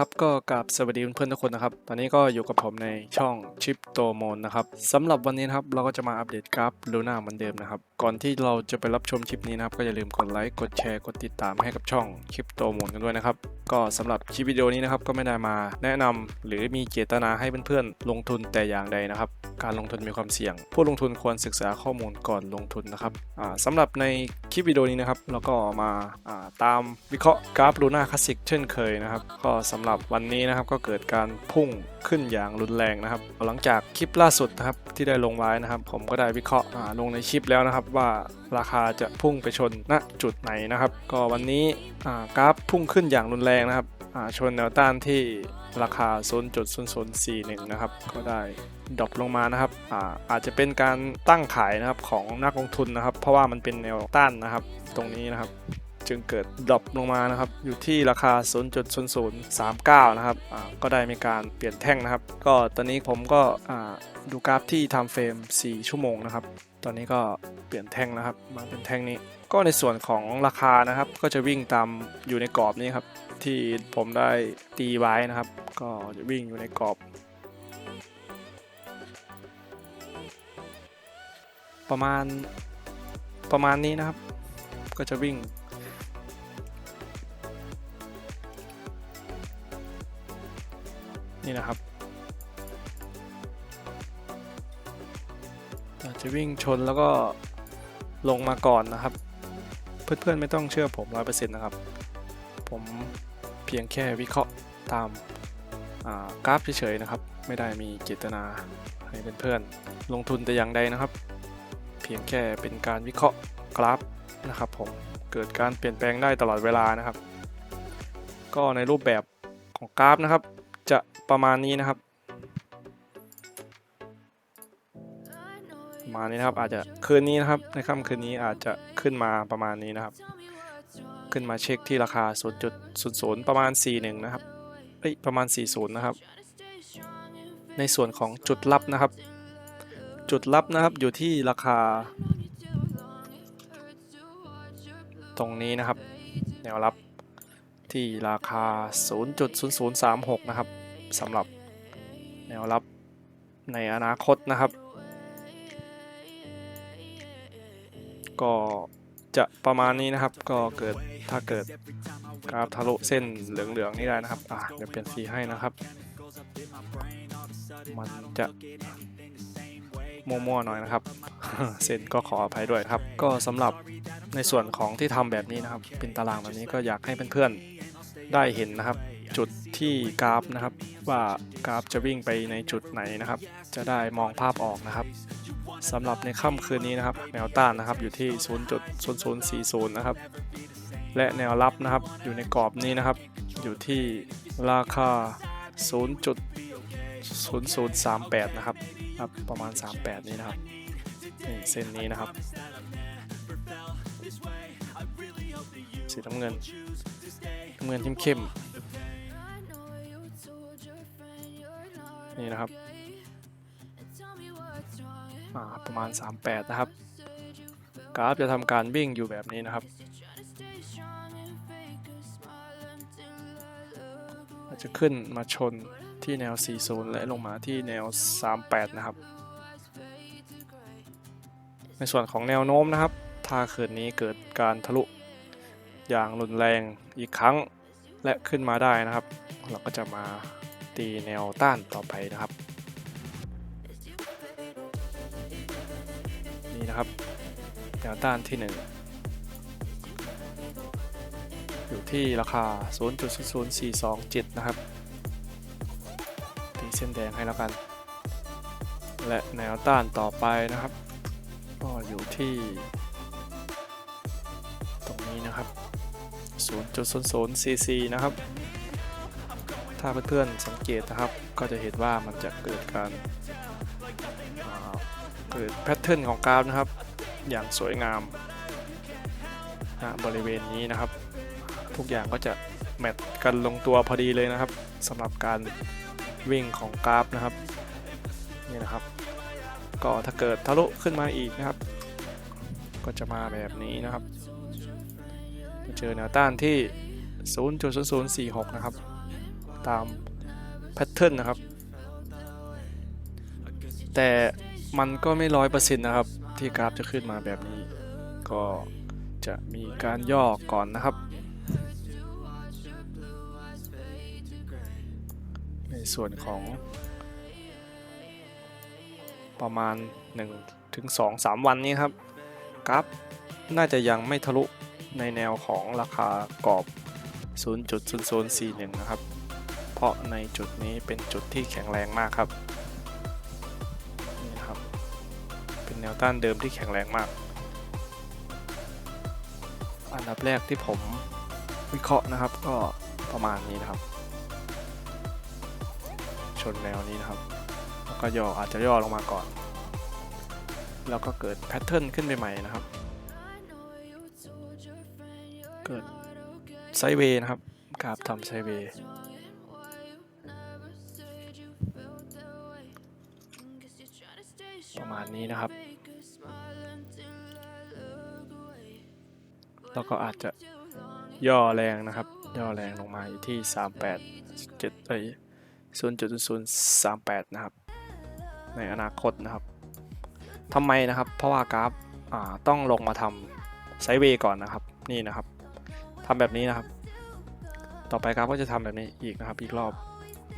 ครับก็กราบสวัสดีเพื่อนๆทุกคนนะครับ ตอนนี้ก็อยู่กับผมในช่องชิปโตโมนนะครับสำหรับวันนี้นะครับเราก็จะมาอัปเดตกราฟลูน่าเหมือนเดิมนะครับ ก่อนที่เราจะไปรับชมคลิปนี้นะครับ ก็อย่าลืมกดไลค์กดแชร์กดติดตามให้กับช่องชิปโตโมนกันด้วยนะครับ ก็สำหรับคลิปวิดีโอนี้นะครับก็ไม่ได้มาแนะนำหรือมีเจตนาให้เพื่อนๆลงทุนแต่อย่างใดนะครับ การลงทุนมีความเสี่ยง ผู้ลงทุนควรศึกษาข้อมูลก่อนลงทุนนะครับอ่าสำหรับในคลิปวิดีโอนี้นะครับเราก็มาาตามวิเคราะห์กราฟลูน่าคลาสสิกเช่นเคยนะครับก็สำหรับวันนี้นะครับก็เกิดการพุ่งขึ้นอย่างรุนแรงนะครับ หลังจากคลิปล่าสุดนะครับที่ได้ลงไว้นะครับ ผมก็ได้วิเคราะห์ลงในคลิปแล้วนะครับ ว่าราคาจะพุ่งไปชนณจุดไหนนะครับ ก็วันนี้กราฟพุ่งขึ้นอย่างรุนแรงนะครับชนแนวต้านที่ราคา 0.0041 นะครับ ก็ได้ดรอปลงมานะครับอาอาจจะเป็นการตั้งขายนะครับของนักลงทุนนะครับ เพราะว่ามันเป็นแนวต้านนะครับ ตรงนี้นะครับ จึงเกิดดรอปลงมานะครับ อยู่ที่ราคา 0.0039 นะครับก็ได้มีการเปลี่ยนแท่งนะครับ ก็ตอนนี้ผมก็ดูกราฟที่ time frame 4 ชั่วโมงนะครับ ตอนนี้ก็เปลี่ยนแท่งนะครับ มาเป็นแท่งนี้ ก็ในส่วนของราคานะครับ ก็จะวิ่งตามอยู่ในกรอบนี้ครับ ที่ผมได้ตีไว้นะครับ ก็จะวิ่งอยู่ในกรอบ ประมาณประมาณนี้นะครับ ก็จะวิ่ง นี่นะครับจะวิ่งชนแล้วก็ลงมาก่อนนะครับ เพื่อนๆไม่ต้องเชื่อผมร้อยเปอร์เซ็นต์นะครับ ผมเพียงแค่วิเคราะห์ตามากราฟเฉยๆนะครับ ไม่ได้มีเจตนาให้เพื่อนๆลงทุนแต่อย่างใดนะครับ เพียงแค่เป็นการวิเคราะห์กราฟนะครับ ผมเกิดการเปลี่ยนแปลงได้ตลอดเวลานะครับ ก็ในรูปแบบของกราฟนะครับ ประมาณนี้นะครับประมาณนี้นะครับอาจจะคืนนี้นะครับในค่ำคืนนี้อาจจะขึ้นมาประมาณนี้นะครับ ขึ้นมาเช็คที่ราคา 0.00 ประมาณ 41 นะครับเอ้ยประมาณ 40 นะครับ ในส่วนของจุดรับนะครับ จุดรับนะครับอยู่ที่ราคา ตรงนี้นะครับ แนวรับที่ราคา 0.0036 นะครับ สำหรับแนวรับในอนาคตนะครับ ก็จะประมาณนี้นะครับก็เกิดถ้าเกิดกราฟทะลุเส้นเหลืองๆนี่ได้นะครับอะเดี๋ยวเปลี่ยนสีให้นะครับ มันจะมั่วๆหน่อยนะครับ เส้นก็ขออภัยด้วยครับ ก็สำหรับในส่วนของที่ทำแบบนี้นะครับ เป็นตารางแบบนี้ก็อยากให้เพื่อนๆได้เห็นนะครับ ที่กราฟนะครับ ว่ากราฟจะวิ่งไปในจุดไหนนะครับ จะได้มองภาพออกนะครับสำหรับในค่ำคืนนี้นะครับ แนวต้านนะครับอยู่ที่ 0.0040 นะครับ และแนวรับนะครับอยู่ในกรอบนี้นะครับ อยู่ที่ราคา 0.0038 นะครับครับประมาณ 38 นี้นะครับนี่เส้นนี้นะครับ สีน้ำเงินน้ำเงินเข้มๆ นี่นะครับอ่าประมาณ 38 นะครับ กราฟจะทำการวิ่งอยู่แบบนี้นะครับ อาจจะขึ้นมาชนที่แนว 40 และลงมาที่แนว 38 นะครับ ในส่วนของแนวโน้มนะครับ ถ้าคืนนี้เกิดการทะลุอย่างรุนแรงอีกครั้งและขึ้นมาได้นะครับ เราก็จะมา ตีแนวต้านต่อไปนะครับ นี่นะครับ แนวต้านที่ 1 อยู่ที่ราคา0.0427 นะครับ ตีเส้นแดงให้แล้วกัน และแนวต้านต่อไปนะครับ ก็อยู่ที่ ตรงนี้นะครับ 0.00cc นะครับ ถ้าเพื่อนๆสังเกตนะครับ ก็จะเห็นว่ามันจะเกิดการเกิดแพทเทิร์นของกราฟนะครับ อย่างสวยงามณบริเวณนี้นะครับ ทุกอย่างก็จะแมทกันลงตัวพอดีเลยนะครับสำหรับการวิ่งของกราฟนะครับนี่นะครับ ก็ถ้าเกิดทะลุขึ้นมาอีกนะครับ ก็จะมาแบบนี้นะครับเจอแนวต้านที่ 0.0046 นะครับ ตามแพทเทิร์นนะครับ แต่มันก็ไม่ร้อยเปอร์เซ็นต์นะครับ ที่กราฟจะขึ้นมาแบบนี้ ก็จะมีการย่อก่อนนะครับ ในส่วนของ ประมาณ1ถึง2 3 วันนี้ครับ กราฟน่าจะยังไม่ทะลุในแนวของราคากรอบ 0.0041 นะครับ เพราะในจุดนี้เป็นจุดที่แข็งแรงมากครับนี่นะครับ เป็นแนวต้านเดิมที่แข็งแรงมาก อันดับแรกที่ผมวิเคราะห์นะครับก็ประมาณนี้นะครับ ชนแนวนี้นะครับ แล้วก็ย่ออาจจะย่อลงมาก่อน แล้วก็เกิดแพทเทิร์นขึ้นไปใหม่นะครับ เกิดไซเวย์นะครับกราฟทำไซด์เว ประมาณนี้นะครับ แล้วก็อาจจะย่อแรงนะครับ ย่อแรงลงมาอยู่ที่ 38 7เอ้ย0.038 นะครับ ในอนาคตนะครับทำไมนะครับ เพราะว่ากราฟาต้องลงมาทำไซด์เวย์ก่อนนะครับ นี่นะครับทำแบบนี้นะครับ ต่อไปกราฟก็จะทำแบบนี้อีกนะครับ อีกรอบ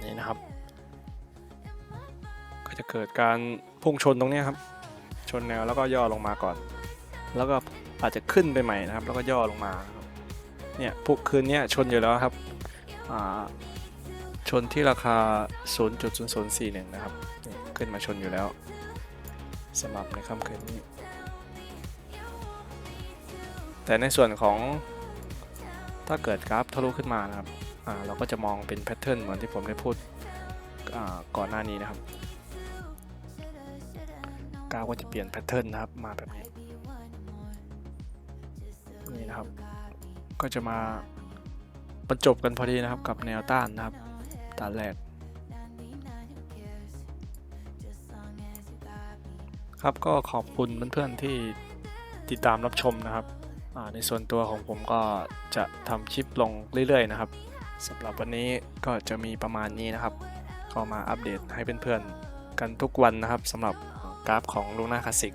นี่นะครับ ก็จะเกิดการพุ่งชนตรงนี้ครับ ชนแนวแล้วก็ย่อลงมาก่อน แล้วก็อาจจะขึ้นไปใหม่นะครับ แล้วก็ย่อลงมาเนี่ยพวกคืนเนี้ยชนอยู่แล้วครับชนที่ราคา 0.0041 นะครับ ขึ้นมาชนอยู่แล้วสำหรับในค่ำคืนนี้ แต่ในส่วนของถ้าเกิดกราฟทะลุขึ้นมานะครับเราก็จะมองเป็นแพทเทิร์นเหมือนที่ผมได้พูดก่อนหน้านี้นะครับ ก้าก็จะเปลี่ยนแพทเทิร์นนะครับ มาแบบนี้ นี่นะครับ ก็จะมาบรรจบกันพอดีนะครับกับแนวต้านนะครับตาแรกครับก็ขอบคุณเพื่อนๆที่ติดตามรับชมนะครับ ในส่วนตัวของผมก็จะทำคลิปลงเรื่อยๆนะครับสำหรับวันนี้ก็จะมีประมาณนี้นะครับ ก็มาอัปเดตให้เพื่อนๆกันทุกวันนะครับสำหรับ กราฟของลูน่าคลาสสิก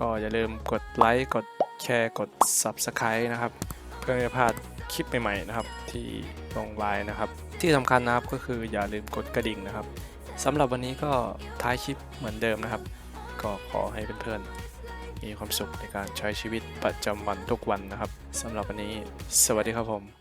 ก็อย่าลืมกดไลค์กดแชร์กด Subscribe นะครับ เพื่อไม่พลาดคลิปใหม่ๆนะครับที่ลงไลน์นะครับ ที่สำคัญนะครับก็คืออย่าลืมกดกระดิ่งนะครับสำหรับวันนี้ก็ท้ายคลิปเหมือนเดิมนะครับ ก็ขอให้เพื่อนๆมีความสุขในการใช้ชีวิตประจำวันทุกวันนะครับสำหรับวันนี้ สวัสดีครับผม